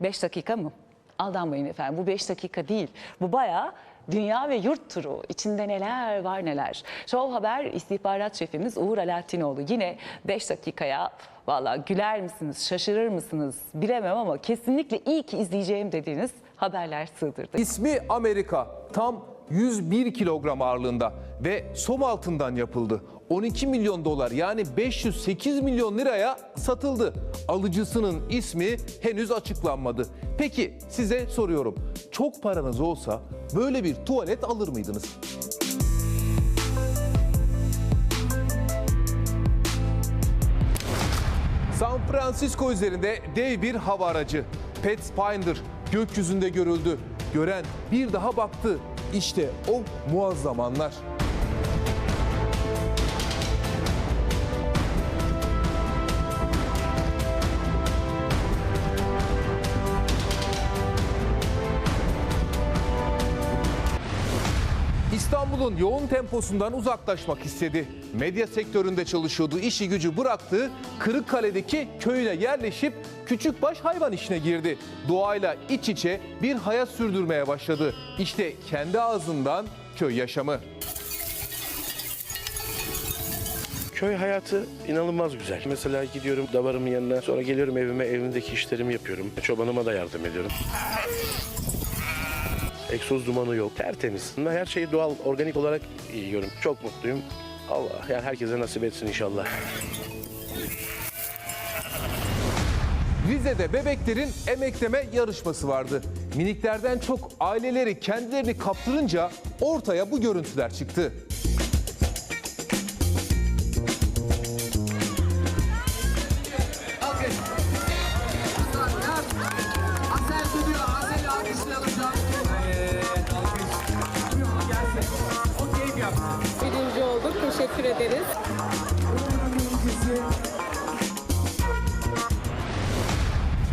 5 dakika mı? Aldanmayın efendim bu 5 dakika değil. Bu bayağı dünya ve yurt turu. İçinde neler var neler. Show Haber istihbarat şefimiz Uğur Alaaddinoğlu yine 5 dakikaya valla güler misiniz, şaşırır mısınız bilemem ama kesinlikle iyi ki izleyeceğim dediğiniz haberler sığdırdı. İsmi Amerika. Tam 101 kilogram ağırlığında ve som altından yapıldı. 12 milyon dolar yani 508 milyon liraya satıldı. Alıcısının ismi henüz açıklanmadı. Peki size soruyorum. Çok paranız olsa böyle bir tuvalet alır mıydınız? San Francisco üzerinde dev bir hava aracı. Pathfinder gökyüzünde görüldü. Gören bir daha baktı. İşte o muazzam anlar. İstanbul'un yoğun temposundan uzaklaşmak istedi. Medya sektöründe çalışıyordu, işi gücü bıraktı. Kırıkkale'deki köyüne yerleşip küçükbaş hayvan işine girdi. Doğayla iç içe bir hayat sürdürmeye başladı. İşte kendi ağzından köy yaşamı. Köy hayatı inanılmaz güzel. Mesela gidiyorum davarımın yanına, sonra geliyorum evime, evimdeki işlerimi yapıyorum. Çobanıma da yardım ediyorum. Egzoz dumanı yok, tertemiz. Her şeyi doğal, organik olarak yiyorum. Çok mutluyum. Allah yani herkese nasip etsin inşallah. Rize'de bebeklerin emekleme yarışması vardı. Miniklerden çok aileleri kendilerini kaptırınca ortaya bu görüntüler çıktı. Teşekkür ederiz.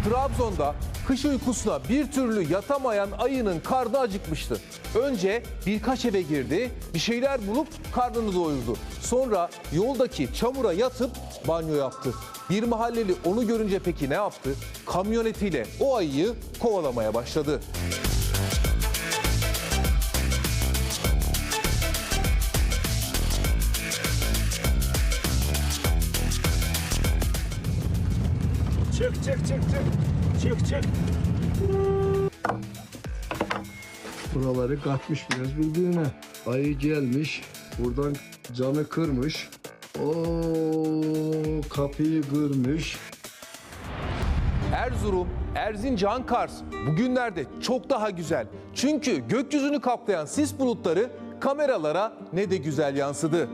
Trabzon'da kış uykusuna bir türlü yatamayan ayının karnı acıkmıştı. Önce birkaç eve girdi, bir şeyler bulup karnını doyurdu. Sonra yoldaki çamura yatıp banyo yaptı. Bir mahalleli onu görünce peki ne yaptı? Kamyonetiyle o ayıyı kovalamaya başladı. Çık çık çık çık. Çık çık. Buraları katmış biraz birbirine. Ayı gelmiş. Buradan camı kırmış. O kapıyı kırmış. Erzurum, Erzincan, Kars bugünlerde çok daha güzel. Çünkü gökyüzünü kaplayan sis bulutları kameralara ne de güzel yansıdı.